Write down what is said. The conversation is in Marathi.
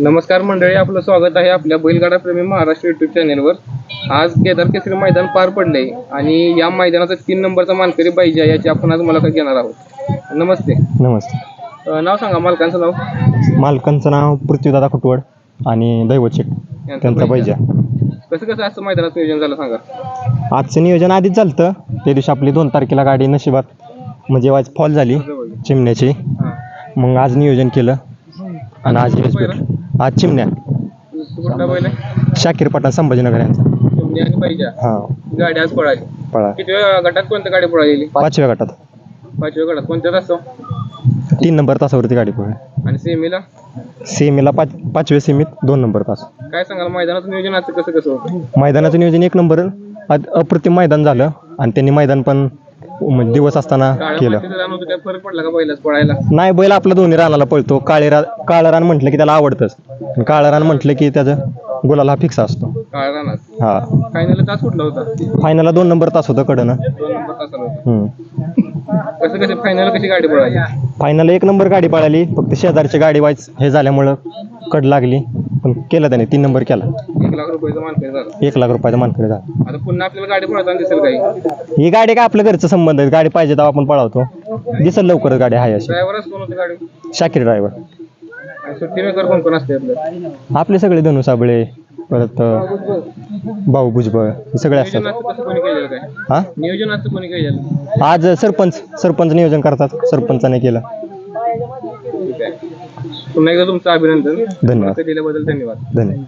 नमस्कार मंडळी आपलं स्वागत आहे आपल्या बैलगाडा प्रेमी महाराष्ट्र युट्यूब चॅनेलवर आज केदार केसरी मैदान पार पडले आणि या मैदानाचा तीन नंबरचा मानकरी पाहिजे याची आपण आज मुलाखत घेणार आहोत. नमस्ते. नमस्ते. अं, नाव सांगा मालकांचं नाव? मालकांचं नाव पृथ्वीदादा खुटवड आणि दैवचेट त्यांचा पाहिजे कसं कसं असं मैदानाचं नियोजन झालं सांगा? आजचं नियोजन आधीच झालं त्या दिवशी आपली दोन तारखेला गाडी नशिबात म्हणजे आज फॉल झाली. चिमण्याची. हां. मग आज नियोजन केलं. आणि आज आज चिमण्या. कुठला बैल आहे शाकीर पठाण संभाजीनगर यांचा. चिमणी आणि पाहिजे हां. गाडी आज पळाली. पळा किती वेळा गटात कोणत्या गाडी पळालेली? पाचव्या गटात. पाचव्या गटात. कोणत्यात असतो तीन नंबर तासावरती गाडी पळली. आणि सेमीला? सेमीला पाच पाचव्या सेमीत दोन नंबर तास. काय सांगाल? मैदानाचं नियोजन आजचं कसं कसं होतं? मैदानाचं नियोजन एक नंबर. आज अप्रतिम मैदान झालं. आणि त्यांनी मैदान पण म्हणजे दिवस असताना केलं. मातीचं रान होतं काय फरक पडला का बैलाच पळायला? नाही बैल आपला दोन्ही रानाला पळतो. काळे रा काळं रान म्हटलं की त्याला आवडतंच. आणि काळं रान म्हटलं की त्याचं गुलाल हा फिक्स असतो. हा. फायनल तास कुठला होता? फायनलला दोन नंबर तास होतं कडनं. दोन नंबर तासाला होता. हम्म. कसं कसं फायनल कशी गाडी पळाली? फायनल एक नंबर गाडी पळाली. फक्त शेजारची गाडी वाईच हे झाल्यामुळं कड लागली. पण केलं त्याने तीन नंबर केला. एक लाख रुपयाचं मानकरी झालं. एक लाख रुपयाचा मानकरी झाला. आता पुन्हा आपल्याला गाडी पळताना दिसेल काही? ही गाडी काय आपल्या घरचं संबंध आहे? गाडी पाहिजे तेव्हा आपण पळवतो. दिसल लवकरच गाडी आहे अशी. ड्रायव्हरच कोण होती गाडी? शाकीर ड्रायव्हर आणि सुट्टी मेकर कोण कोण असते आपलं? आपले सगळे धनु साबळे परत भाऊ भुजबळ हे सगळे असतात. नियोजनाचं कसं कोणी केलेलं काय? हा? कोणी केलेलं? आज सरपंच सरपंच नियोजन करतात सरपंचाने केलं. ठीक आहे. पुन्हा एकदा तुमचं अभिनंदन. धन्यवाद. दिल्याबद्दल धन्यवाद. धन्यवाद.